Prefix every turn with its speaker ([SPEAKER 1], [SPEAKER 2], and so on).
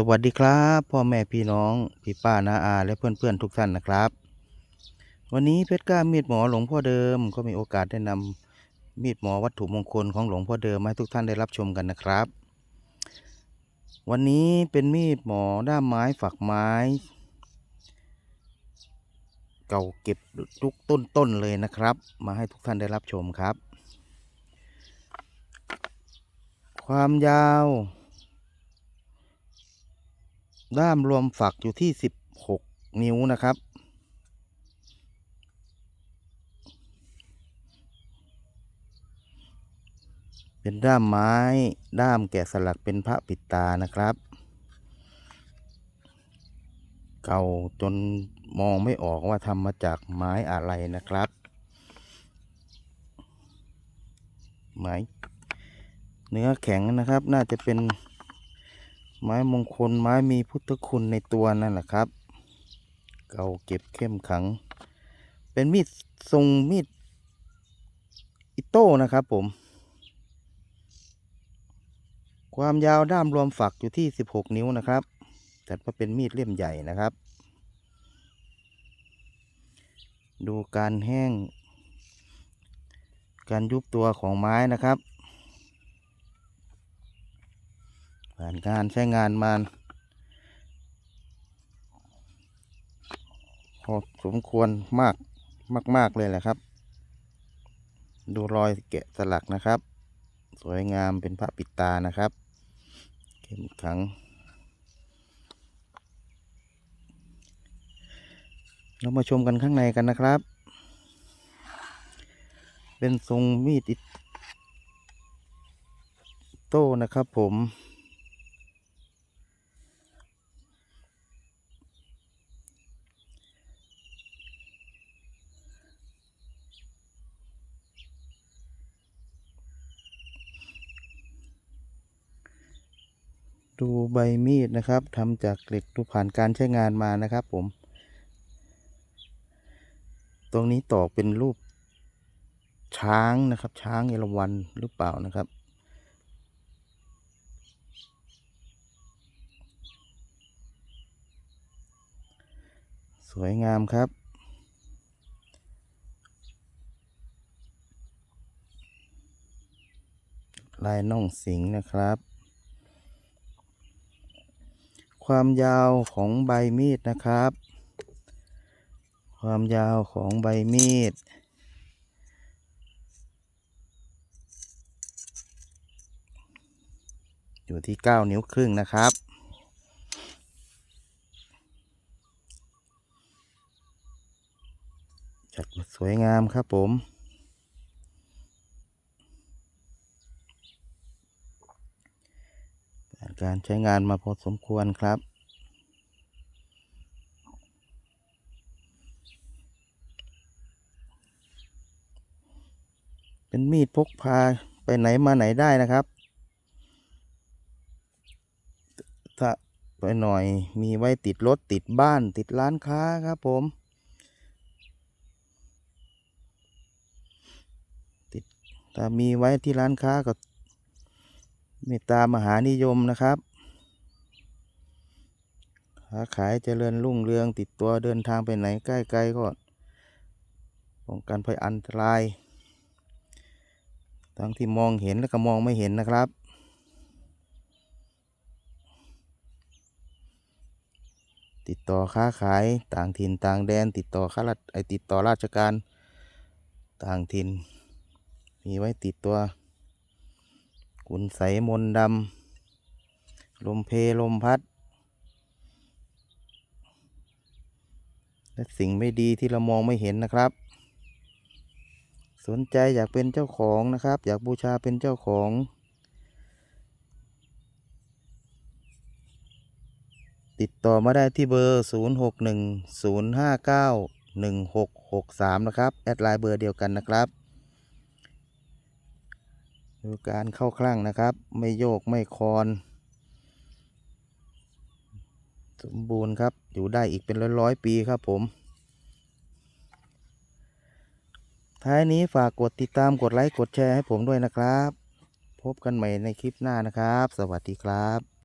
[SPEAKER 1] สวัสดีครับพ่อแม่พี่น้องพี่ป้านาอา และเพื่อนๆทุกท่านนะครับ วันนี้เพชรกล้ามีดหมอหลวงพ่อเดิมก็มีโอกาสได้นำมีดหมอวัตถุมงคลของหลวงพ่อเดิมมาให้ทุกท่านได้รับชมกันนะครับ วันนี้เป็นมีดหมอด้ามไม้ฝักไม้ เก่าเก็บทุกต้นๆเลยนะครับ มาให้ทุกท่านได้รับชมครับ ความยาว ด้ามรวมฝักอยู่ที่16นิ้วนะครับ เป็นด้ามไม้ด้ามแกะสลักเป็นพระปิดตานะครับ เก่าจนมองไม่ออกว่าทำมาจากไม้อะไรนะครับ ไม้เนื้อแข็งนะครับน่าจะเป็น ไม้มงคลไม้มีพุทธคุณในตัวนั่นแหละครับ เก่าเก็บเข้มขัง เป็นมีดทรงมีดอิโต้นะครับผม ความยาวด้ามรวมฝักอยู่ที่ 16 นิ้วนะครับจัดว่าเป็นมีดเล่มใหญ่นะครับ ดูการแห้ง การยุบตัวของไม้นะครับ ผ่านการใช้งานมาพอสมควรมากมาก ๆ เลยแหละครับ ดูรอยแกะสลักนะครับ สวยงามเป็นพระปิดตานะครับเข้มขัง เรามาชมกันข้างในกันนะครับ เป็นทรงมีดอิโต้นะครับผม ดูใบมีดนะครับทำจากเหล็กดูผ่านการใช้งานมานะครับผม ตรงนี้ตอกเป็นรูปช้างนะครับ ช้างเอราวัณหรือเปล่านะครับ สวยงามครับลายน่องสิงนะครับ ความยาวของใบมีดนะครับ ความยาวของใบมีด อยู่ที่ 9 นิ้วครึ่งนะครับจัดสวยงามครับผม ผ่าน การใช้งานมาพอสมควรครับ เป็นมีดพกพาไปไหนมาไหนได้นะครับ ถ้าไปหน่อยมีไว้ติดรถติดบ้านติดร้านค้าครับผม ติดถ้ามีไว้ที่ร้านค้าก็ เมตตามหานิยมนะครับค้าขายเจริญรุ่งเรืองติดตัวเดินทางไปไหนใกล้ๆก็ป้องกันภัยอันตราย ทั้งที่มองเห็นและก็มองไม่เห็นนะครับ ติดต่อค้าขายต่างถิ่นต่างแดน ติดต่อข้าราชไอติดต่อราชการต่างถิ่น มีไว้ติดตัว กุนใสมนดำ ลมเพลมพัด และสิ่งไม่ดีที่เรามองไม่เห็นนะครับ สนใจอยากเป็นเจ้าของนะครับ อยากบูชาเป็นเจ้าของติดต่อมาได้ที่เบอร์ 0610591663 นะครับ แอดไลน์เบอร์เดียวกันนะครับ ดูการเข้าคลั่งนะครับ ไม่โยกไม่คอน สมบูรณ์ครับ อยู่ได้อีกเป็นร้อยร้อยๆปีครับผม ท้ายนี้ฝากกดติดตามกดไลค์กดแชร์ให้ผมด้วยนะครับ พบกันใหม่ในคลิปหน้านะครับ สวัสดีครับ